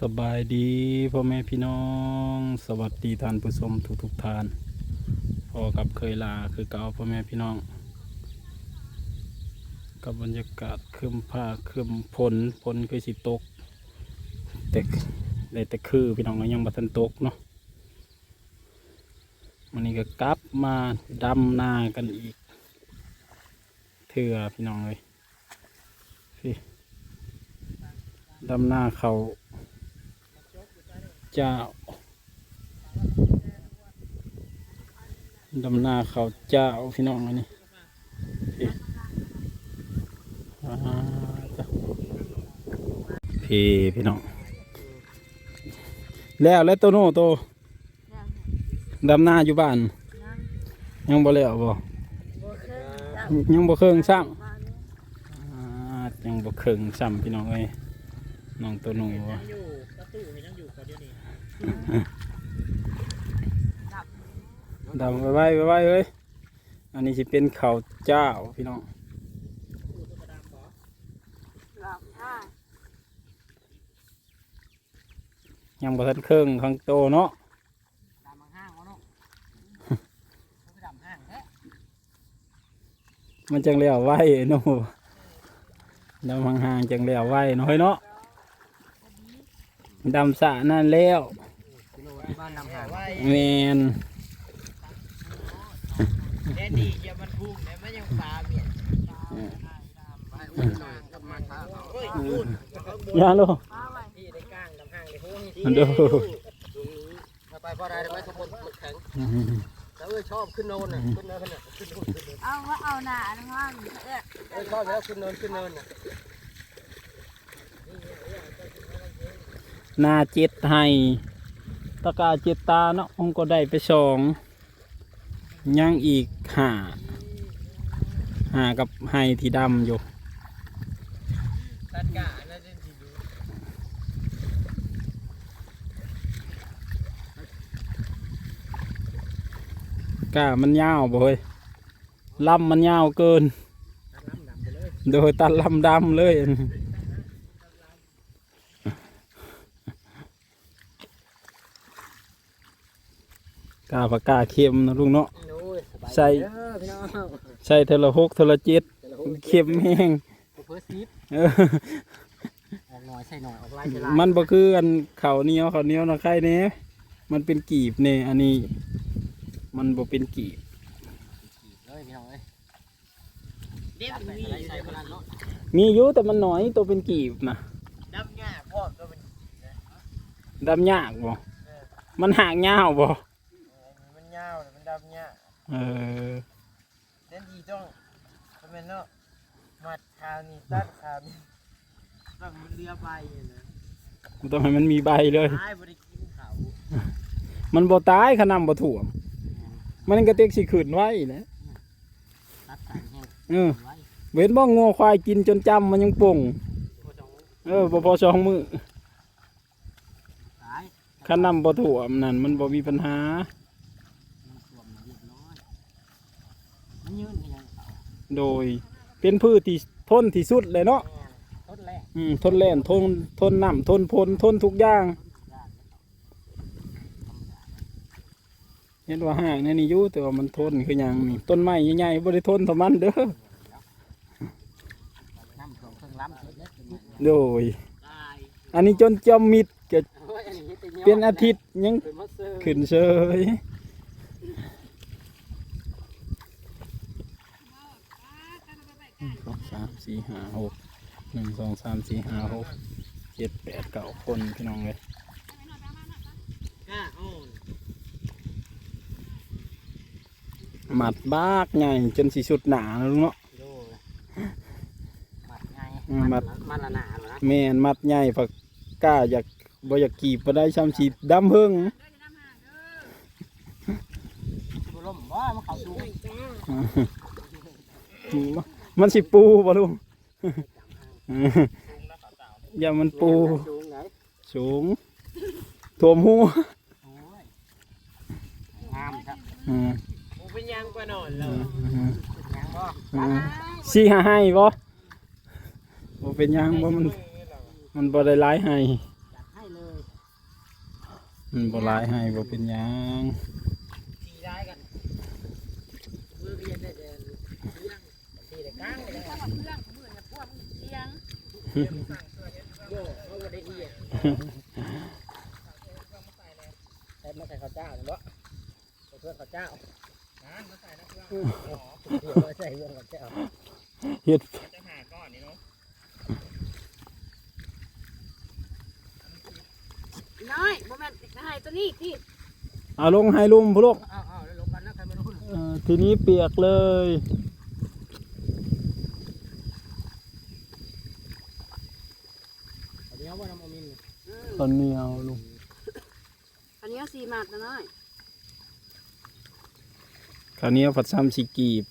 สบายดีพ่อแม่พี่น้อง สวัสดีท่านผู้ชมทุกทุกท่านพอกับเคยลาคือเก่าพ่อแม่พี่น้อง กับบรรยากาศคืมผ้าคืมฝนฝนคือสิตกแต่ได้แต่คือพี่น้องยังบัทันตกเนาะวันนี้ก็กลับมาดำนากันอีก เถื่อพี่น้องเลยพี่ดำนาเขา เจ้าดำนาเขาเจ้าพี่น้องอันนี้พี่พี่น้อง แล้วแล้วโตโน่โตดำนาอยู่บ้าน ยังบ่แล้วบ่ยังบ่เครื่องซ้ำยังบ่เครื่องซ้ำพี่น้องเอ้ยน้องโตโน่บ่อยู่ประตูเห็นยังอยู่ก่อนเดี๋ยวนี้ ดำไว้ไว้ไว้ไว้เอ้ยอันนี้สิเป็นข้าวเจ้าพี่น้องตู้ตุ๊กตาขอยังบ่ทันเครื่องข้างโตเนาะดำห้างวะเนาะเขาไปดำห้างแท้มันจังแล้วไว้เนาะดำห่างๆจังแล้วไว้เนาะเฮ้ยเนาะดำสระนั่นแล้ว แมนแดนดี้อย่ามันพุ่งเลยมันยังปลาเมียนไปอุ้ยนางกับมาท้าเฮ้ยพูดยาโลพี่ได้ก้างดำห้างได้หุ้นมันดูถ้าไปพอได้ไปสมบูรณ์แข็งแต่เอ้ยชอบขึ้นโนนน่ะขึ้นเนินน่ะขึ้นโนนขึ้นเนินเอาว่าเอาหนาน้องห้างเอ๊ะเอ้ยชอบแล้วขึ้นเนินขึ้นเนินน่ะหน้าเจ็ดให้ ตะกาเจตาเนาะผมก็ได้ไปสองยังอีกห้าห้ากับให้ที่ดำอยู่ตัดกาน่าจะดีดูกามันยาวบ่เฮ้ยลำมันยาวเกิน โดยตัดลำดำเลย กาปากกาเค็มนะลุงเนาะ โอ้ยสบายใส่ เด้อพี่น้องใส่เทอละหกเทอละเจ็ดแต่ละคนเค็มแห้งเพื่อซีฟเออออกหน่อยใส่หน่อยออกลายใส่ลายมันบ่คืออันข้าวเหนียวข้าวเหนียวนะใครเน่มันเป็นกีบเน่อันนี้ มันบ่เป็นกีบ เลยพี่น้องเอ้ยเด็กมีใส่พลังเนาะมีอยู่แต่มันน้อยตัวเป็นกีบนะดับง่ายพ่อก็เป็นดำยากบ่มันหากยาวบ่มัน ยาวมันดับง่ายเออเล่นดีต้องเป็นเนาะมัดขาวนี่ตัดขาวนี่ต้องมันเรือใบนะมันต้องให้มันมีใบเลย ตายบริกินเขามันบ่ตายขนำบ่ถ่วม มันก็เต็กสิขึ้นไว้นะตัดสายแห้งเออไว้เว้นบ่งัวควายกินจนจำมันยังป่งก็ต้องเออบ่พอสองมือตายขนำบ่ถ่วมนั่นมันบ่มีปัญหา มันสวมมาเรียบร้อย มันยืนกันยังเขาโดย เป็นพืชที่ทนที่สุดเลยเนาะต้นแรกอืมทนแรงทนทนน้ำทนพลทนทุกอย่างย่านเห็นว่าห่างในนี่อยู่แต่ว่ามันทนคือหยังนี่ต้นไม้ใหญ่ๆบ่ได้ทนเท่ามันเด้อน้ำท่วมเครื่องล้ำเสร็จแล้วโดย ตายอันนี้จนจอมมิดก็โอ้ยอันนี้ฮ็ดแต่เป็นอาทิตย์ยังเป็นมะเสือขึ้นเฉยสองสามสี่ห้าหกหนึ่งสองสามสี่ห้าหกเจ็ดแปดเก้าคนพี่น้องเลยอะอ่อนหมัดบากใหญ่จนสีสุดหนาแล้วลุงเนาะดูมัดไงอืมมัดมันละหนาเหรอนะแม่นมัดใหญ่ผักกล้าอยากบ่อยากกีบบ่ได้ช้ำฉีดดำเพิ่งดูลมว่ามันเขาสูง มันสิปูบ่ลุงอย่ามันปูสูงท่วมหัวงามครับอืมเป็นยางกว่าหนอนเลยยังบ่สิหาให้บ่บ่เป็นยังบ่มัน มันบ่ได้หลายให้มันบ่หลายให้บ่เป็นยัง สีร้ายกันมือเรียนได้เดินเลี้ยงสีได้กลางเลย ถ้าว่าเพื่อนมือเนี่ยพวกมึงเลี้ยง โย่เขาก็ได้ดีใส่ มาใส่ข้าวเจ้าเนาะเพื่อนข้าวเจ้ามาใส่นะเพื่อนเพื่อนใส่เพื่อนข้าวเจ้าเฮ็ดจะหาก้อนนี่เนาะน้อยบ่แม่นให้ตัวนี้ที่เอาลงให้ลุมพุลูกอ้าวอ้าวแล้วลงกันนะใครไม่รู้เอ่อทีนี้เปียกเลย อันนี้ว่าน้ำอมิน ตอนนี้เอาลุงอันนี้สี่หมัดนะน้อยคราวนี้เอาผัดซ้ำสิกีบ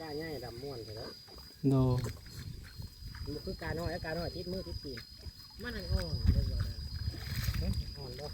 กล้าง่ายดำม้วนไปแล้วโดมันคือการน้อยการน้อยติดมือติดตีนมันอ่อนเลยอ่อนบ่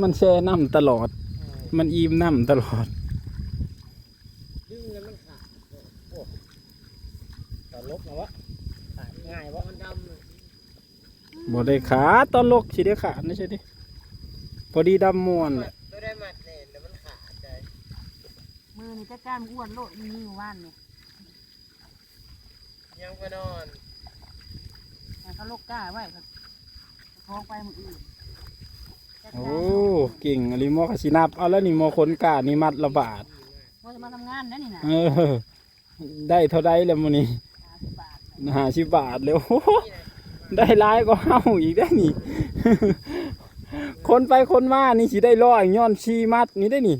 มันแช่น้ำตลอด มันอิ่มน้ำตลอดดึงแล้วมันขาดโอ้ตอนลบนะวะขาด ง่ายวะมันดำบ่ได้ขาดตอนลกสิได้ขาดนะใช่ดิพอดีดำม่วนแหละตัวได้มัดเนี่ยแล้วมันขาดใจมือนี่จะกล้ามอ้วนโลดมีอยู่ว่านนี่ยังไปนอนให้เขาลกกล้าไว้ก็ท้องไปมืออื่นโอ้เก่งอลิมอคสินับเอาแล้วนี่มอคนกานี่มัดละบาทว่าจะมาทำงานนะนี่นะเออ ได้เท่าใดแล้วมื้อนี้ ห้าสิบบาท50บาทแล้วโอ้โหได้หลายก็เฮาอีกได้นี่ คนไปคนมานี่สิได้ร้อยย้อนชีมัดนี่ได้นี่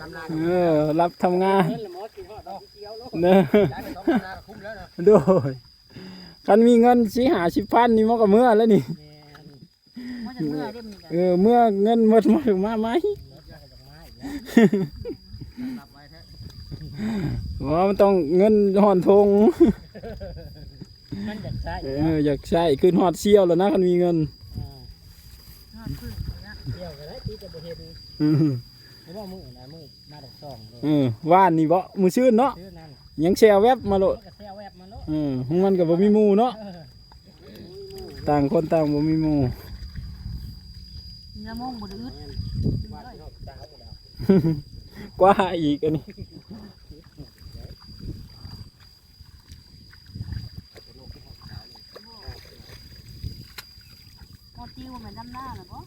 ทำนาเออรับทำงานเนละมอสกินฮอดดอกเกี้ยวโลกเนอะย้ายไปสองทำนาคุ้มแล้วนะโดยคันมีเงินสิหาสิพันนี่มันก็เมื่อแล้วนี่แม่นว่าจะเอยได้มันกันเออเมื่อเงินหมดมาถึงมาไหม วรับไว้แท้ว่ามันต้องเงินหอนทงมันอยากใช้เอออยากใช้ขึ้นหอดเชี่ยวแล้วนะคันมีเงินนอนพึ่งเนี่ยเที่ยวกันได้ที่จะบ่เห็นอือเพราะว่ามือนะมือมาดอกซองเลยเออว่านนี่บ่มือชื่นเนาะชื่อนั่นยังแชร์แวบมาโลมันดก็แซวแวบมาโลดเออของมันก็บ่มีหมู่เนาะต่างคนต่างบ่มีหมู่เนื้อมงบไดอึดว่าที่นอกตาหมดแล้วกว่าอีกอันนี้ พอจิ้วเหมือนดำหน้าหรอปะ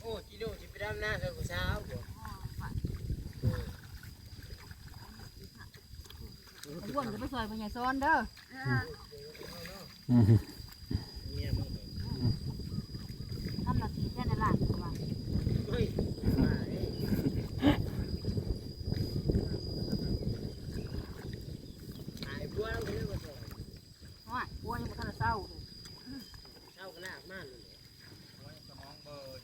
โอ้จิโดจิไปดำหน้ากับผู้สาวอ้วนจะไปซอยไปใหญ่ซ้อนเด้ออือทำหน้าที่แค่ในหลังว่า เฮ้ยหายบัวแล้วก็เรื่องมาส่ง ว่าอ้วนยังไม่ทันเศร้า เช้าก็ลากมากเลยสมองเบอร์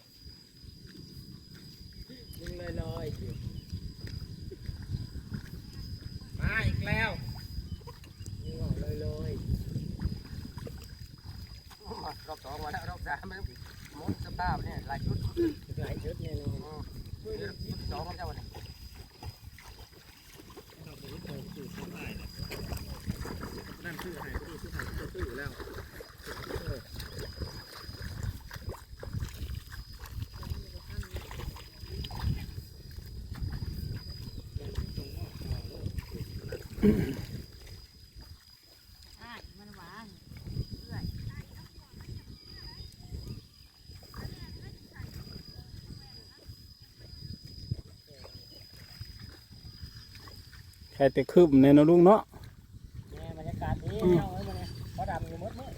ยิง ลอยลอยๆอยู่มาอีกแล้วยิงออกลอยลอยๆรอบสองมาแล้วรอบสามมันหมดสภาพเนี่ยหลายชุดหลายชุดเนี่ยเนาะชุดสองของเจ้าเนี่ย นั่นชื่อหายก็ดูชื่อหายก็ชื่อแล้ว อ่ามันหวานเรื่อย แค่แต่คืบในเนาะลุงเนาะเนี่ยบรรยากาศดีเอาไว้มาเนี่ยเขาดำอยู่หมดมื้อ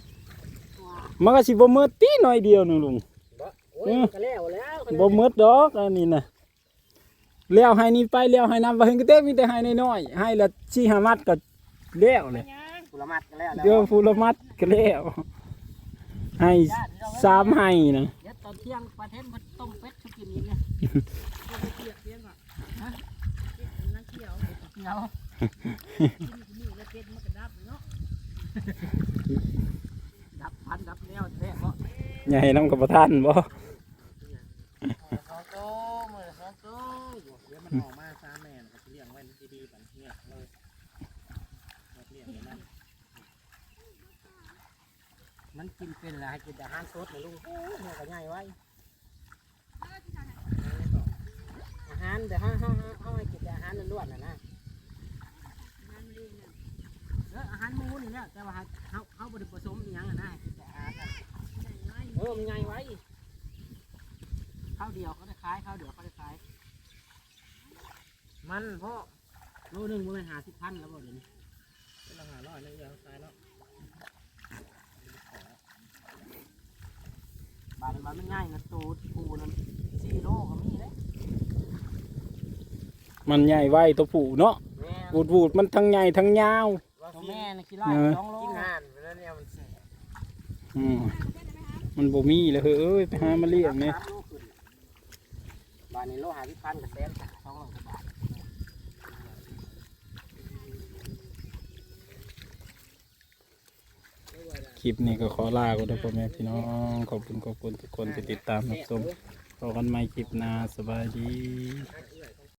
ว้ามันก็สิบ่มืดตีหน่อยเดียวหนึงลุงบ่โอ้ยมันก็แล้วแล้วบ่มืดดอกอันนี้น่ะ แล้วให้นี่ไปแล้วให้น้ำบ่เห็นก็เต้มีแต่ให้น้อยๆให้ละสี่ห้ามัดก็แล้วเลยกุละมัดก็แล้วแล้วเดี๋ยวฟูละมัดก็แล้วให้สามให้นะเดี๋ยวตอนเที่ยงปลาเทนมันต้มเป็ดชุกินอีกเนี่ยเปียกเปียกอะฮะนั่งเขียวเนาะมือเป็ดมันกระดับเนาะดับพันดับแล้วแท้บ่อย่าให้น้ำกับประทานบ่ สองโตมือสองโต เดี๋ยวมันออกมาซาแม่นก็สิเลี้ยงไว้ดีๆบัดเงียบเลยเลี้ยงไว้นั่น มันกินเป็นแล้วให้กินแต่อาหารสดนะลุงโอ้ยมันก็ใหญ่ไว้อาหารเดี๋ยวห้าห้าห้าให้กินแต่อาหารล้วนๆนะนะเอออาหารหมูนี่แหละแต่ว่าเขาเขาบริผสมอหย่างอะนะแต่อาหารน่ะเออมันไงไว้ข้าวเดียวเขาได้ขายข้าวเดียวเขาได้ขาย มันเพราะโลหนึ่งมันหาสิบพันแล้วบ่เดี๋ยวนี้เราคาร้อยนึงเดียังขายเนา บาทมันมันง่ายนะตูดปูนั่นสี่โลก็มีเลยมันใหญ่ไว้ตัวผู้เนาะแม่บูดบูดมันทั้งใหญ่ทั้งยาวตัวแม่นะกินไล่เออสองโลกินห่านไปแล้วเนี่ยมันแสบอืมมันบ่มีเลยเฮ้ยเอ้ยไปหามาเลี้ยงเนี่ย สามโลขึ้นบาทนี้โลหาสิบพันกับแสนสองร้อยกว่าบ คลิปนี้ก็ขอลาก็ได้อพ่อแม่พี่น้องขอบคุณขอบคุณทุกคนที่ติดตามรับชมพบกันใหม่คลิปหน้าสบายดี